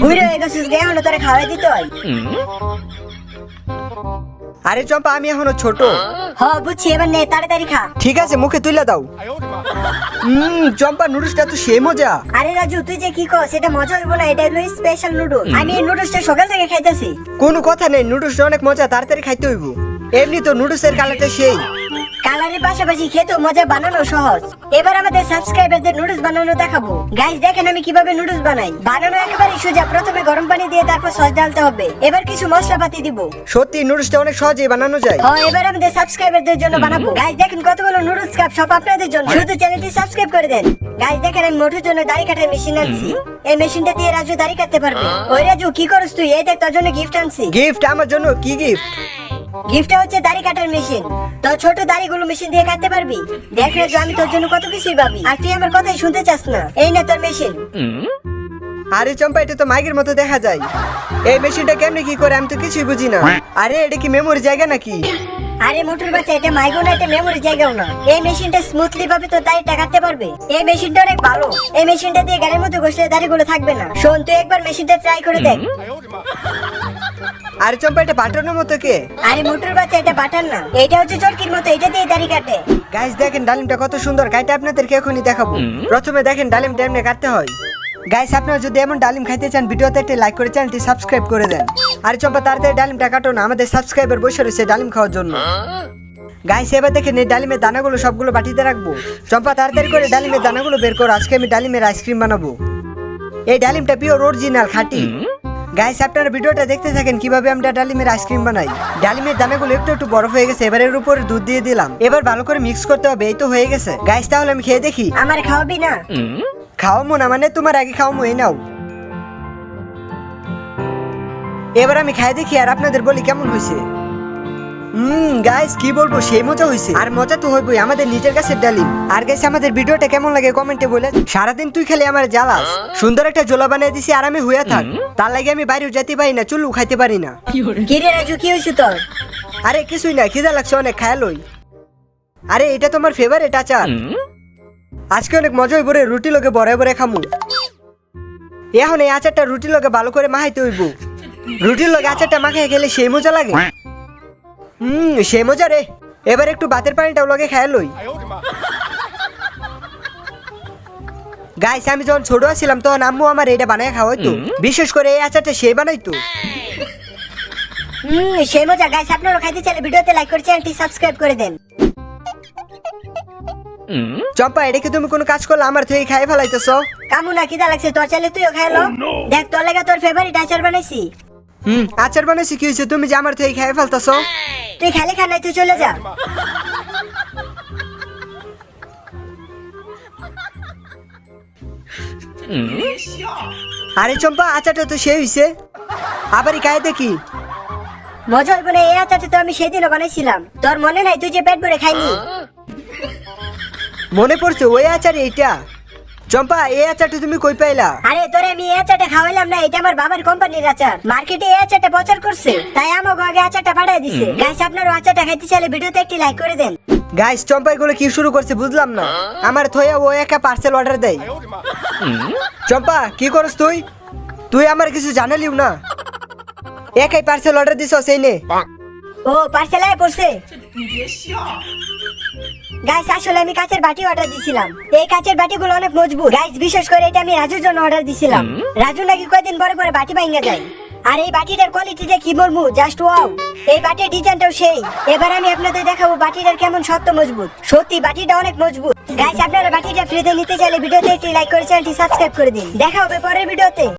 বুড়ো হয়ে গেছিস গে এখনও তোরে খাওয়াই দিতে হয় আরে চম্পা আমি এখনও ছোট। হ বুঝছি এবার নে তাড়াতাড়ি খা। ঠিক আছে মুখে তুলে দাও। হুম চম্পা নুডলসটা তো সেই মজা। আরে রাজু তুই যে কি কর সেটা মজা হইব না এটা হলো স্পেশাল নুডলস আমি এই নুডলসটা সকাল থেকে খাইতেছি। কোনো কথা নেই নুডলসটা অনেক মজা তাড়াতাড়ি খাইতে হইব। এমনি তো নুডলসের কালারটা সেই। কালারের পাশাপাশি খেতেও মজা বানানো সহজ। এবার আমাদের সাবস্ক্রাইবারদের নুডলস বানানো দেখাবো। গাইস দেখেন আমি কীভাবে নুডলস বানাই। বানানো একেবারে সোজা। প্রথমে গরম পানি দিয়ে তারপর সস ডালতে হবে। এবার কিছু মশলাপাতি দিব। সত্যি নুডলসটা অনেক সহজেই বানানো যায়। হ্যাঁ এবার আমাদের সাবস্ক্রাইবারদের জন্য বানাবো। গাইস দেখেন কতগুলো নুডলস কাপ সব আপনাদের জন্য। শুধু চ্যানেলটি সাবস্ক্রাইব করে দেন। গাইস দেখেন আমি মোটুর জন্য দাড়ি কাটার মেশিন আনছি। এই মেশিনটা দিয়ে রাজু দাড়ি কাটতে পারবে। ওই রাজু কি করছ তুই? এই দেখ তোর জন্য গিফট আনছি। গিফট আমার জন্য? কি গিফট গিফটটা হচ্ছে দাড়ি কাটার মেশিন তোর ছোট দাড়িগুলো মেশিন দিয়ে কাটতে পারবি? দেখ রাজু আমি তোর জন্য কত কিছুই পাবি আর তুই আমার কথাই শুনতে চাস না। এই না তোর মেশিন আরে চম্পা এটা তো মাইকের মতো দেখা যায়। এই মেশিনটা কেমনে কি করে আমি তো কিছুই বুঝি না। আরে এটা কি মেমোরি জায়গা নাকি? আরে মোটর বাচ্চা এটা মাইগো না এটা মেমোরি জায়গাও না। এই মেশিনটা স্মুথলি ভাবে তোর দাড়িটা কাটতে পারবে। এই মেশিনটা অনেক ভালো। এই মেশিনটা দিয়ে গাড়ির মধ্যে ঘষলে দাড়িগুলো থাকবে না। শোন তুই একবার মেশিনটা ট্রাই করে দেখ। আরে চম্পা এটা বাটনের মতো কে? আরে মোটর বাচ্চা এটা বাটার না। এটা হচ্ছে চরকির মতো এটা দিয়ে দাড়ি কাটে। গাইস দেখেন ডালিমটা কত সুন্দর। কাইটা আপনাদেরকে এখনই দেখাবো। প্রথমে দেখেন ডালিমটা এমনি কাটতে হয়। গাইস আপনারা যদি এমন ডালিম খাইতে চান ভিডিওতে একটা লাইক করে চ্যানেলটি সাবস্ক্রাইব করে দেন। আর চম্পা তাড়াতাড়ি ডালিমটা কাটো না আমাদের সাবস্ক্রাইবার বসে রয়েছে ডালিম খাওয়ার জন্য। গাইস এবার দেখেন এই ডালিমের দানাগুলো সবগুলো বাটিতে রাখব। চম্পা তাড়াতাড়ি করে ডালিমের দানাগুলো বের করো আজকে আমি ডালিমের আইসক্রিম বানাবো। এই ডালিমটা পিওর অরিজিনাল খাঁটি। গাইস আপনারা ভিডিওটা দেখতে থাকেন কীভাবে আমরা ডালিমের আইসক্রিম বানাই। ডালিমের দানাগুলো একটু একটু বরফ হয়ে গেছে এবার এর উপর দুধ দিয়ে দিলাম। এবার ভালো করে মিক্স করতে হবে এই তো হয়ে গেছে। গাইস তাহলে আমি খেয়ে দেখি। আমার খাওয়াবি না? খাওয়াবো না মানে তোমার আগে খাওয়াবো এই নাও। এবার আমি খাই দেখি আর আপনাদের বলি কেমন হয়েছে। হুম গাইস কি বলব সেই মজা হয়েছে আর মজা তো হইবই আমাদের নিজের কাছে ডালিম। আর গাইস আমাদের ভিডিওটা কেমন লাগে কমেন্টে বলে। সারাদিন তুই খালি আমার জ্বালাস। সুন্দর একটা জোলা বানিয়ে দিছি আর আমি হইয়া থাক। তার লাগে আমি বাইরেও যেতে পারি না চুলু খাইতে পারি না। কি রে রাজু কি হয়েছে তোর? আরে কিছুই না খিদা লাগছে অনেক খায়ালই আরে এটা তোমার ফেভারিট আচার। আজকে অনেক মজা হইব রে রুটি লগে বড়ে বড়ে খামু। এখন এই আচারটা রুটি লগে ভালো করে মাখাইতে হইব। রুটির লগে আচারটা মাখাই খেলে সেই মজা লাগে। হুম সেই মজা রে। এবার একটু বাতের পানিটাও লগে খায় লই। গাইস আমি যখন ছোট ছিলাম তখন আম্মু আমার এটা বানায় খাওয়াইতো। বিশেষ করে এই আচারটা সে বানাইতো। হুম সেই মজা। গাইস আপনারা খাইতে চাইলে ভিডিওতে লাইক করে চ্যানেলটি সাবস্ক্রাইব করে দেন। চম্পা এটা কি তুমি কোনো কাজ করলে? আমার থেকে খাই ফেলাইতেছ? কামু না খিদা লাগছে। তোর চাইলে তুইও খাইলো দেখ তোর লাগে তোর ফেভারিট আচার বানাইছি। হুম। আচার বানাইছি কি হয়েছে? তুমি যে আমার থেকে খাই ফেলতেছ? তুই খালি খানাই তুই চলে যা। আরে চম্পা আচারটা তো সেই হইছে। আবারই খাই দেখি। মজা হইব না এই আচারটা তো আমি সেদিনও বানাইছিলাম। তোর মনে নাই তুই যে পেট ভরে খাইনি মনে পড়ছে ওই আচার এইটা। চম্পা এই আচারটা তুমি কই পাইলা? আরে তোরে আমি এই আচারটা খাওয়াইলাম না এটা আমার বাবার কোম্পানির আচার। মার্কেটে এই আচারটা প্রচার করছে তাই আমাকে আগে আচারটা পাঠিয়ে দিছে। গাইস আপনারও আচারটা খাইতে চাইলে ভিডিওতে একটি লাইক করে দেন। গাইস চম্পা এগুলো কি শুরু করছে বুঝলাম না। আমার থইয়া ও একা পার্সেল অর্ডার দেয়। চম্পা কি করস তুই? তুই আমার কিছু জানালিও না। একাই পার্সেল অর্ডার দিছ সেই নে। ও পার্সেল আয় পড়ছে। গাইস আসলে আমি কাচের বাটি অর্ডার দিছিলাম। এই কাচের বাটিগুলো অনেক মজবুত। গাইস বিশেষ করে এটা আমি রাজুর জন্য অর্ডার দিছিলাম। রাজু নাকি কয়দিন পরে পরে বাটি ভাঙা যায় আর এই বাটিটার কোয়ালিটিটা কি বলব জাস্ট ওয়াও এই বাটির ডিজাইনটাও সেই। এবার আমি আপনাদের দেখাবো বাটিটার কেমন শক্ত মজবুত। সত্যি বাটিটা অনেক মজবুত। গাইস আপনারা বাটিটা ফ্রিতে নিতে চাইলে ভিডিওতে একটি লাইক করে চ্যানেলটি সাবস্ক্রাইব করে দিন। দেখা হবে পরের ভিডিওতে।